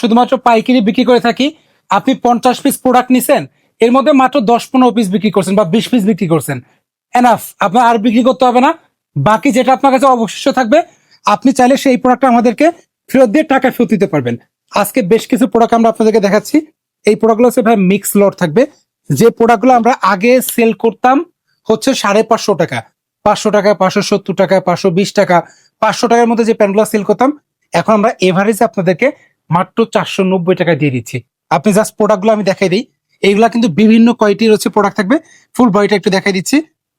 শুধুমাত্র পাইকারি বিক্রি করে থাকি। আপনি পঞ্চাশ পিস প্রোডাক্ট নিছেন, এর মধ্যে মাত্র দশ পনেরো পিস বিক্রি করছেন বা বিশ পিস বিক্রি করছেন। এনাফ আপনার আর বিক্রি করতে হবে না। বাকি যেটা আপনার কাছে অবশিষ্ট থাকবে, আপনি চাইলে সেই প্রোডাক্টটা আমাদেরকে ফেরত দিয়ে টাকা ফেরত দিতে পারবেন। আজকে বেশ কিছু প্রোডাক্ট আমরা আপনাদেরকে দেখাচ্ছি। এই প্রোডাক্টগুলো হচ্ছে ভাই মিক্স লট থাকবে। যে প্রোডাক্টগুলো আমরা আগে সেল করতাম হচ্ছে সাড়ে পাঁচশো টাকা। পাঁচশো টাকা, পাঁচশো সত্তর টাকা, পাঁচশো বিশ টাকা, পাঁচশো টাকার মধ্যে যে প্যান্টগুলো সেল করতাম, এখন আমরা এভারেজ আপনাদেরকে মাত্র চারশো নব্বই টাকা দিয়ে দিচ্ছি। আপনি জাস্ট প্রোডাক্টগুলো আমি দেখাই দিই। এইগুলা কিন্তু বিভিন্ন কোয়ালিটির হচ্ছে প্রোডাক্ট থাকবে। ফুল বডিটা একটু দেখাই দিচ্ছি।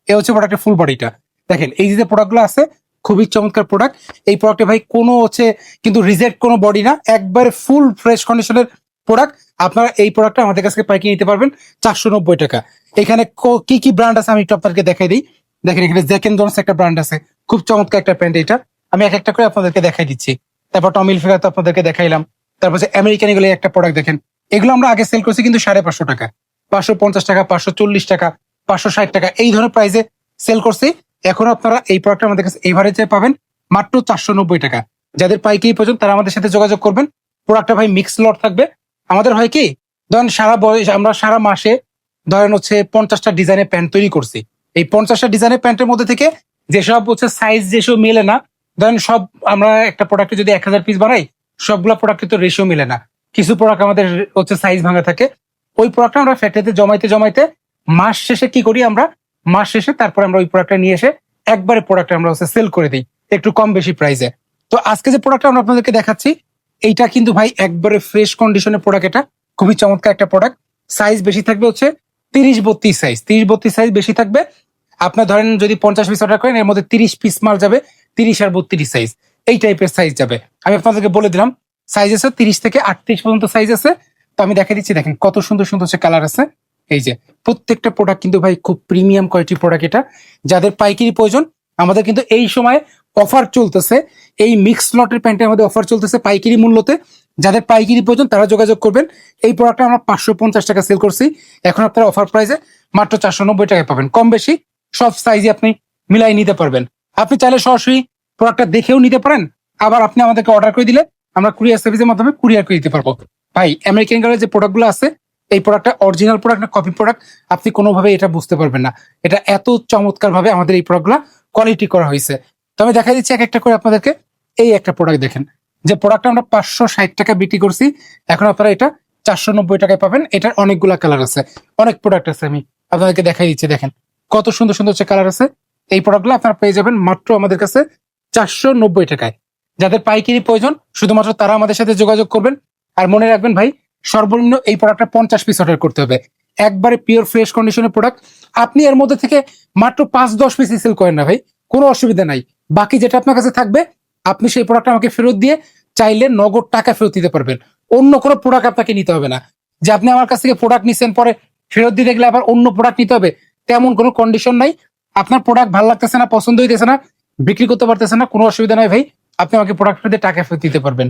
এ হচ্ছে প্রোডাক্টের ফুল বডিটা দেখেন, এই যে প্রোডাক্টগুলো আছে, খুবই চমৎকার প্রোডাক্ট এই প্রোডাক্টে ভাই কোনো হচ্ছে কিন্তু রিজেক্ট কোনো বডি না। একবারে ফুল ফ্রেশ কন্ডিশনের প্রোডাক্ট আপনারা এই প্রোডাক্টটা আমাদের কাছ থেকে পাইকি নিতে পারবেন চারশো নব্বই টাকা। এখানে কি কি ব্র্যান্ড আছে আমি একটু আপনাদেরকে দেখাই দিই। দেখেন, এখানে জ্যাকেন জনস একটা ব্র্যান্ড আছে। খুব চমৎকার একটা প্যান্ট এটা। আমি এক একটা করে আপনাদেরকে দেখাই দিচ্ছি। তারপর টমিল ফিগার তো আপনাদেরকে দেখাইলাম। তারপর আমেরিকান এগুলো একটা প্রোডাক্ট দেখেন, এগুলো আমরা আগে সেল করছি কিন্তু সাড়ে পাঁচশো টাকা, পাঁচশো পঞ্চাশ টাকা, পাঁচশো চল্লিশ টাকা, পাঁচশো ষাট টাকা, এই ধরনের প্রাইসে সেল করছি। এখন আপনারা এই প্রোডাক্ট আমাদের কাছে এভারেজে পাবেন মাত্র চারশো নব্বই টাকা। যাদের পাইকারি প্রয়োজন তারা আমাদের সাথে যোগাযোগ করবেন। প্রোডাক্টটা ভাই মিক্স লট থাকবে। আমাদের হয় কি, ধরেন সারা বয়স, আমরা সারা মাসে ধরেন হচ্ছে পঞ্চাশটা ডিজাইনের প্যান্ট তৈরি করছি। এই পঞ্চাশটা ডিজাইনের প্যান্টের মধ্যে থেকে যেসব হচ্ছে সাইজ যেসব মেলে না, ধরেন সব আমরা একটা প্রোডাক্টে যদি এক হাজার পিস বানাই সবগুলা প্রোডাক্টে তো রেশিও মিলে না। কিছু প্রোডাক্ট আমাদের হচ্ছে সাইজ ভাঙা থাকে। ওই প্রোডাক্টটা আমরা ফ্যাক্টরিতে জমাইতে জমাইতে মাস শেষে কি করি আমরা? মাস শেষে তারপরে আমরা ওই প্রোডাক্টটা নিয়ে এসে একবারে প্রোডাক্ট আমরা হচ্ছে সেল করে দিই, একটু কম বেশি প্রাইসে তো আজকে যে প্রোডাক্টটা আমরা আপনাদেরকে দেখাচ্ছি, এইটা কিন্তু ভাই একবারে ফ্রেশ কন্ডিশনের প্রোডাক্ট এটা। খুবই চমৎকার একটা প্রোডাক্ট সাইজ বেশি থাকবে হচ্ছে তিরিশ বত্রিশ সাইজ তিরিশ বত্রিশ সাইজ বেশি থাকবে। আপনার ধরেন যদি পঞ্চাশ পিস অর্ডার করেন, এর মধ্যে তিরিশ পিস মাল যাবে তিরিশ আর বত্রিশ সাইজ এই টাইপের সাইজ যাবে। আমি আপনাদেরকে বলে দিলাম সাইজ আছে তিরিশ থেকে আটত্রিশ পর্যন্ত সাইজ আছে। তো আমি দেখা দিচ্ছি, দেখেন কত সুন্দর সুন্দর হচ্ছে কালার আছে। এই যে, প্রত্যেকটা প্রোডাক্ট কিন্তু ভাই খুব প্রিমিয়াম কোয়ালিটির প্রোডাক্ট এটা। যাদের পাইকারি প্রয়োজন, আমাদের কিন্তু এই সময় অফার চলতেছে। এই মিক্স লটের প্যান্টের মধ্যে অফার চলতেছে পাইকারি মূল্যতে। যাদের পাইকারি প্রয়োজন, তারা যোগাযোগ করবেন। এই প্রোডাক্টটা আমরা পাঁচশো পঞ্চাশ টাকা সেল করছি। এখন আপনারা অফার প্রাইসে মাত্র চারশো নব্বই টাকায় পাবেন। কম বেশি সব সাইজে আপনি মিলাই নিতে পারবেন। আপনি চাইলে সরাসরি প্রোডাক্টটা দেখেও নিতে পারেন, আবার আপনি আমাদেরকে অর্ডার করে দিলে আমরা কুরিয়ার সার্ভিসের মাধ্যমে কুরিয়ার করে দিতে পারব। ভাই আমেরিকান গার্ডের যে প্রোডাক্টগুলো আছে, এই প্রোডাক্টটা অরিজিনাল প্রোডাক্ট না কপি প্রোডাক্ট আপনি কোনোভাবে এটা বুঝতে পারবেন না। এটা এত চমৎকার ভাবে আমাদের এই প্রোডাক্টগুলো কোয়ালিটি করা হয়েছে। তো আমি দেখা দিচ্ছি এক একটা করে আপনাদেরকে। এই একটা প্রোডাক্ট দেখেন। যে প্রোডাক্টটা আমরা পাঁচশো ষাট টাকা বিক্রি করছি, এখন আপনারা এটা চারশো নব্বই টাকায় পাবেন। এটার অনেকগুলা কালার আছে। অনেক প্রোডাক্ট আছে আমি আপনাদেরকে দেখাই দিচ্ছি, দেখেন। কত সুন্দর সুন্দর হচ্ছে কালার আছে, এই প্রোডাক্টগুলো আপনারা পেয়ে যাবেন মাত্র আমাদের কাছে চারশো নব্বই টাকায়। যাদের পাইকারি প্রয়োজন, শুধুমাত্র তারা আমাদের সাথে যোগাযোগ করবেন। আর মনে রাখবেন ভাই, সর্বনিম্ন এই প্রোডাক্টটা পঞ্চাশ পিস অর্ডার করতে হবে। একবারে পিওর ফ্রেশ কন্ডিশনের প্রোডাক্ট আপনি এর মধ্যে থেকে মাত্র পাঁচ দশ পিস সেল করেন না ভাই, কোনো অসুবিধা নাই। বাকি যেটা আপনার কাছে থাকবে, আপনি সেই প্রোডাক্ট আমাকে ফেরত দিয়ে চাইলে নগদ টাকা ফেরত দিতে পারবেন। অন্য কোনো প্রোডাক্ট আপনাকে নিতে হবে না। যে আপনি আমার কাছ থেকে প্রোডাক্ট নিচ্ছেন পরে ফেরত দিতে গেলে আবার অন্য প্রোডাক্ট নিতে হবে, তেমন কোনো কন্ডিশন নাই। আপনার প্রোডাক্ট ভালো লাগতেছে না, পছন্দ হইতেছে না বিক্রি করতে পারতেছে না, কোনো অসুবিধা নাই ভাই। আপনি আমাকে প্রোডাক্ট টাকা ফেরত দিতে পারবেন।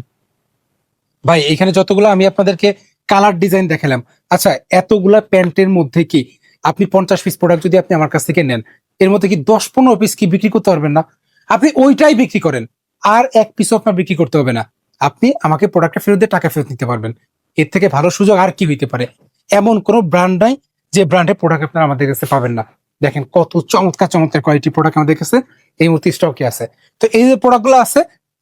ভাই এখানে যতগুলো আমি আপনাদেরকে কালার ডিজাইন দেখালাম। আচ্ছা এতগুলা প্যান্টের মধ্যে কি আপনি পঞ্চাশ পিস প্রোডাক্ট যদি আপনি আমার কাছ থেকে নেন, এর মধ্যে কি দশ পনেরো পিস কি বিক্রি করতে পারবেন না? আপনি ওইটাই বিক্রি করেন, আর এক পিসও আপনার বিক্রি করতে হবে না। আপনি আমাকে প্রোডাক্টটা ফেরত দিয়ে, টাকা ফেরত নিতে পারবেন। এর থেকে ভালো সুযোগ আর কি হইতে পারে? এমন কোনো ব্র্যান্ড নাই যে ব্র্যান্ডের প্রোডাক্ট আপনারা আমাদের কাছে পাবেন না। দেখেন কত চমৎকার চমৎকার কোয়ালিটি প্রোডাক্ট আমাদের কাছে এই মুহূর্তে স্টকে আছে। তো এই যে প্রোডাক্টগুলো আছে,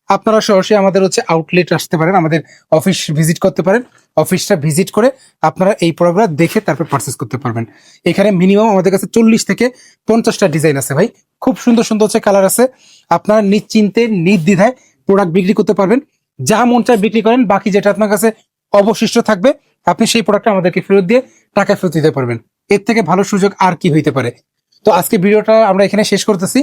আপনারা সরাসরি আমাদের হচ্ছে আউটলেট আসতে পারেন, আমাদের অফিস ভিজিট করতে পারেন। অফিসটা ভিজিট করে আপনারা এই প্রোডাক্টগুলো দেখে তারপর পারচেস করতে পারবেন। এখানে মিনিমাম আমাদের কাছে চল্লিশ থেকে পঞ্চাশটা ডিজাইন আছে ভাই। খুব সুন্দর সুন্দর হচ্ছে কালার আছে। আপনারা নিশ্চিন্তে, নির্দ্বিধায় প্রোডাক্ট বিক্রি করতে পারবেন। যা মন চায় বিক্রি করেন, বাকি যেটা আপনার কাছে অবশিষ্ট থাকবে, আপনি সেই প্রোডাক্টটা আমাদেরকে ফেরত দিয়ে টাকা ফেরত দিতে পারবেন। এর থেকে ভালো সুযোগ আর কি হইতে পারে? তো আজকে ভিডিওটা আমরা এখানে শেষ করতেছি।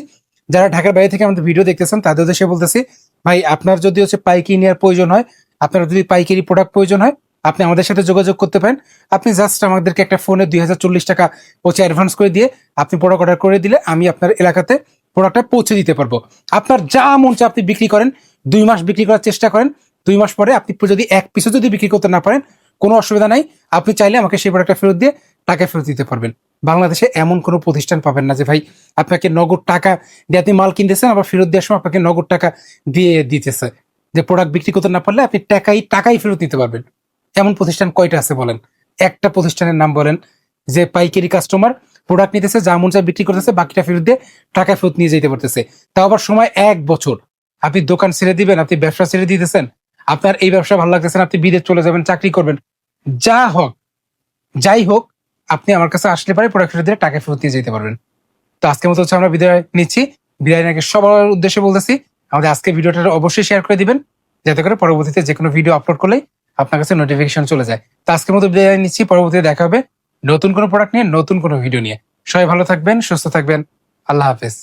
যারা ঢাকার বাইরে থেকে আমাদের ভিডিও দেখতেছেন, তাদের উদ্দেশ্যে বলতেছি, ভাই, আপনার যদি হচ্ছে পাইকারি নেওয়ার প্রয়োজন হয়, আপনার যদি পাইকারি প্রোডাক্ট প্রয়োজন হয়, আপনি আমাদের সাথে যোগাযোগ করতে পারেন। আপনি জাস্ট আমাদেরকে একটা ফোনে দুই হাজার চল্লিশ টাকা হচ্ছে অ্যাডভান্স করে দিয়ে আপনি প্রোডাক্ট অর্ডার করে দিলে আমি আপনার এলাকাতে প্রোডাক্টটা পৌঁছে দিতে পারব। আপনার যা মন চায় আপনি বিক্রি করেন, দুই মাস বিক্রি করার চেষ্টা করেন, দুই মাস পরে আপনি যদি এক পিসও যদি বিক্রি করতে না পারেন, কোনো অসুবিধা নাই। আপনি চাইলে আমাকে সেই প্রোডাক্টটা ফেরত দিয়ে টাকা ফেরত দিতে পারবেন। বাংলাদেশে এমন কোনো প্রতিষ্ঠান পাবেন না যে, ভাই, আপনাকে নগদ টাকা দিয়ে আপনি মাল কিনতেছেন, আবার ফেরত দেওয়ার সময় আপনাকে নগদ টাকা দিয়ে দিতেছে। যে প্রোডাক্ট বিক্রি করতে না পারলে আপনি টাকাই টাকাই ফেরত নিতে পারবেন। এমন প্রতিষ্ঠান কয়টা আছে বলেন? একটা প্রতিষ্ঠানের নাম বলেন যে, পাইকারি কাস্টমার প্রোডাক্ট নিতেছে, যা মন বিক্রি করতেছে, বাকিটা ফেরত দিয়ে টাকা ফেরত নিয়ে যেতে পারতেছে। তাও আবার সময় এক বছর। আপনি দোকান ছেড়ে দিবেন, আপনি ব্যবসা ছেড়ে দিতেছেন, আপনার এই ব্যবসা ভালো লাগতেছে আপনি বিদেশ চলে যাবেন, চাকরি করবেন। যা হোক, যাই হোক আপনি আমার কাছে আসলে পারে প্রোডাক্ট দিয়ে টাকা ফেরত দিয়ে যেতে পারবেন। তো আজকের মতো হচ্ছে আমরা বিদায় নিচ্ছি। বিদায় নাকি সবার উদ্দেশ্যে বলতেছি, আমাদের আজকে ভিডিওটা অবশ্যই শেয়ার করে দিবেন, যাতে করে পরবর্তীতে যে কোনো ভিডিও আপলোড করলেই আপনার কাছে নোটিফিকেশন চলে যায়। তো আজকের মতো বিদায় নিচ্ছি, পরবর্তীতে দেখা হবে নতুন কোনো প্রোডাক্ট নিয়ে, নতুন কোনো ভিডিও নিয়ে। সবাই ভালো থাকবেন, সুস্থ থাকবেন। আল্লাহ হাফেজ।